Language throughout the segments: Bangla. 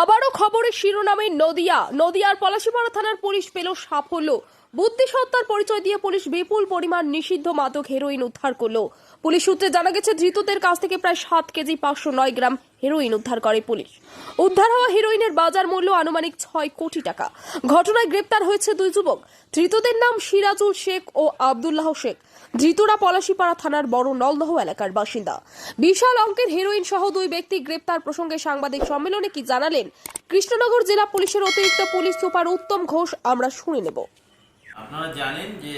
আবারও খবরের শিরোনামে নদিয়া। নদিয়ার পলাশিপাড়া থানার পুলিশ পেল সাফল্য। বুদ্ধিসত্তার পরিচয় দিয়ে পুলিশ বিপুল পরিমাণ নিষিদ্ধ মাদক হেরোইন উদ্ধার করল। পুলিশ সূত্রে জানা গেছে, ধৃতদের কাছ থেকে প্রায় সাত কেজি পাঁচশো নয় গ্রাম হেরোইন উদ্ধার করে পুলিশ। উদ্ধার হওয়া হেরোইনের বাজার মূল্য আনুমানিক ছয় কোটি টাকা। ঘটনায় গ্রেপ্তার হয়েছে দুই যুবক। ধৃতদের নাম সিরাজুল শেখ ও আবদুল্লাহ শেখ। ধৃতরা পলাশিপাড়া থানার বড় নলদহ এলাকার বাসিন্দা। বিশাল অঙ্কের হেরোইন সহ দুই ব্যক্তি গ্রেপ্তার প্রসঙ্গে সাংবাদিক সম্মেলনে কি জানালেন? কৃষ্ণনগর জেলা পুলিশের অতিরিক্ত পুলিশ সুপার উত্তম ঘোষ, আমরা শুনে নেব। আপনারা জানেন যে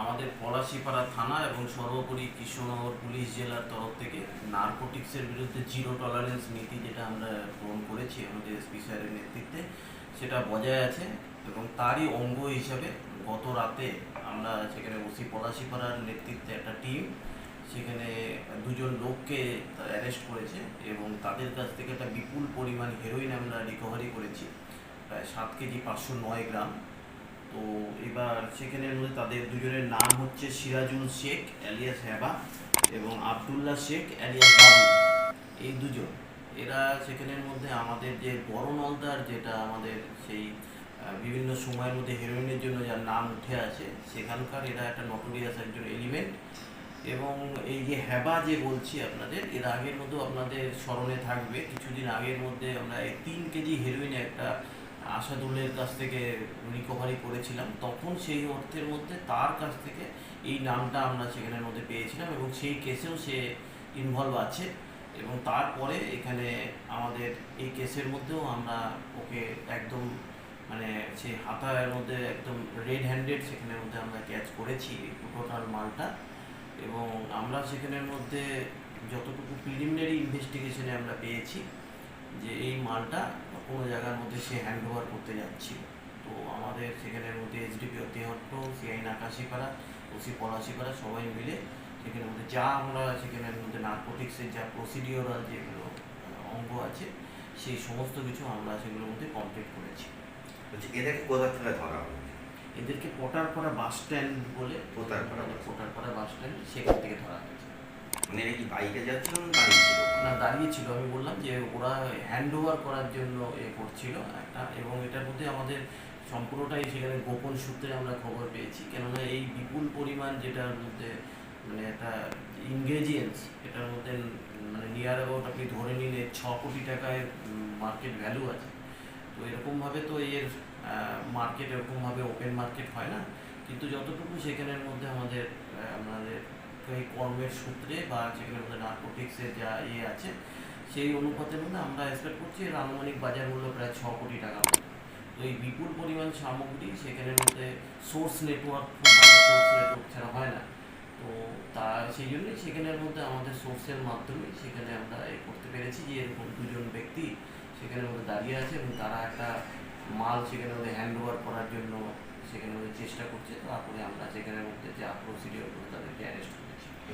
আমাদের পলাশিপাড়া থানা এবং সর্বোপরি কৃষ্ণনগর পুলিশ জেলার তরফ থেকে নার্কোটিক্সের বিরুদ্ধে জিরো টলারেন্স নীতি যেটা আমরা গ্রহণ করেছি আমাদের এসপি স্যারের নেতৃত্বে, সেটা বজায় আছে এবং তারই অঙ্গ হিসাবে গত রাতে আমরা সেখানে ওসি পলাশিপাড়ার নেতৃত্বে একটা টিম সেখানে দুজন লোককে অ্যারেস্ট করেছে এবং তাদের কাছ থেকে একটা বিপুল পরিমাণ হেরোইন আমরা রিকভারি করেছি, প্রায় সাত কেজি পাঁচশো নয় গ্রাম। তো এবার সেখানের মধ্যে তাদের দুজনের নাম হচ্ছে সিরাজুল শেখ অ্যালিয়াস হেবা এবং আবদুল্লাহ শেখ অ্যালিয়াস বাবু। এই দুজন। এরা সেখানের মধ্যে আমাদের যে বড় নলদার যেটা আমাদের সেই বিভিন্ন সময়ের মধ্যে হিরোইনের জন্য যার নাম উঠে আছে সেখানকার এরা একটা নটোরিয়াস একজন এলিমেন্ট এবং এই যে হেবা যে বলছি আপনাদের, এর আগের মধ্যেও আপনাদের স্মরণে থাকবে, কিছুদিন আগের মধ্যে আমরা এই তিন কেজি হেরোইন একটা আশাদুলের কাছ থেকে রিকভারি করেছিলাম, তখন সেই অর্থের মধ্যে তার কাছ থেকে এই নামটা আমরা সেখানের মধ্যে পেয়েছিলাম এবং সেই কেসেও সে ইনভলভ আছে এবং তারপরে এখানে আমাদের এই কেসের মধ্যেও আমরা ওকে একদম মানে সেই হাতার মধ্যে একদম রেড হ্যান্ডেড সেখানের মধ্যে আমরা ক্যাচ করেছি টোটাল মালটা এবং আমরা সেখানের মধ্যে যতটুকু প্রিলিমিনারি ইনভেস্টিগেশনে আমরা পেয়েছি যে এই মালটা কোনো জায়গার মধ্যে সে হ্যান্ড ওভার করতে যাচ্ছিল। তো আমাদের সেখানের মধ্যে এসডিপি অতিহট্ট সিআই নাকাশিপাড়া ওসি পলাশিপাড়া সবাই মিলে সেখানের মধ্যে যা আমরা সেখানের মধ্যে নার্কোটিক্সের যা প্রসিডিওরাল যেগুলো অঙ্গ আছে সেই সমস্ত কিছু আমরা সেগুলোর মধ্যে কমপ্লিট করেছি। বলছি এদেরকে কোথা থেকে ধরা হলো? এদেরকে পটারপাড়া বাস স্ট্যান্ড বলে পোটারপাড়া পোটারপাড়া বাস স্ট্যান্ড সেখান থেকে ধরা হয়েছে। মানে এরা কি বাইকে যাচ্ছিল না না দাঁড়িয়ে ছিল আমি বললাম যে ওরা হ্যান্ড ওভার করার জন্য এ করছিল একটা, এবং এটার মধ্যে আমাদের সম্পূর্ণটাই সেখানে গোপন সূত্রে আমরা খবর পেয়েছি। কেননা এই বিপুল পরিমাণ যেটার মধ্যে মানে একটা ইনগ্রেডিয়েন্টস এটার মধ্যে মানে নিয়ার অ্যাবাউট আপনি ধরে নিলে ছ কোটি টাকায় মার্কেট ভ্যালু আছে। তো এরকমভাবে তো এর মার্কেট এরকমভাবে ওপেন মার্কেট হয় না। কিন্তু যতটুকু সেখানের মধ্যে আমাদের আমাদের এই কর্মের সূত্রে বা সেখানের মধ্যে নার্কোটিক্সের যা ইয়ে আছে, সেই অনুপাতের মধ্যে আমরা এক্সপেক্ট করছি এর আনুমানিক বাজার মূল্য প্রায় ছ কোটি টাকা তো এই বিপুল পরিমাণ সামগ্রী সেখানের মধ্যে সোর্স নেটওয়ার্ক সোর্স নেটওয়ার্ক ছাড়া হয় না। তো তা, সেই জন্যই সেখানের মধ্যে আমাদের সোর্সের মাধ্যমে সেখানে আমরা এ করতে পেরেছি যে এরকম দুজন ব্যক্তি সেখানের মধ্যে দাঁড়িয়ে আছে এবং তারা একটা মাল সেখানের মধ্যে হ্যান্ড ওভার করার জন্য সেখানের মধ্যে চেষ্টা করছে। তারপরে আমরা সেখানের মধ্যে যা প্রসিডিওর করে তাদেরকে অ্যারেস্ট করেছি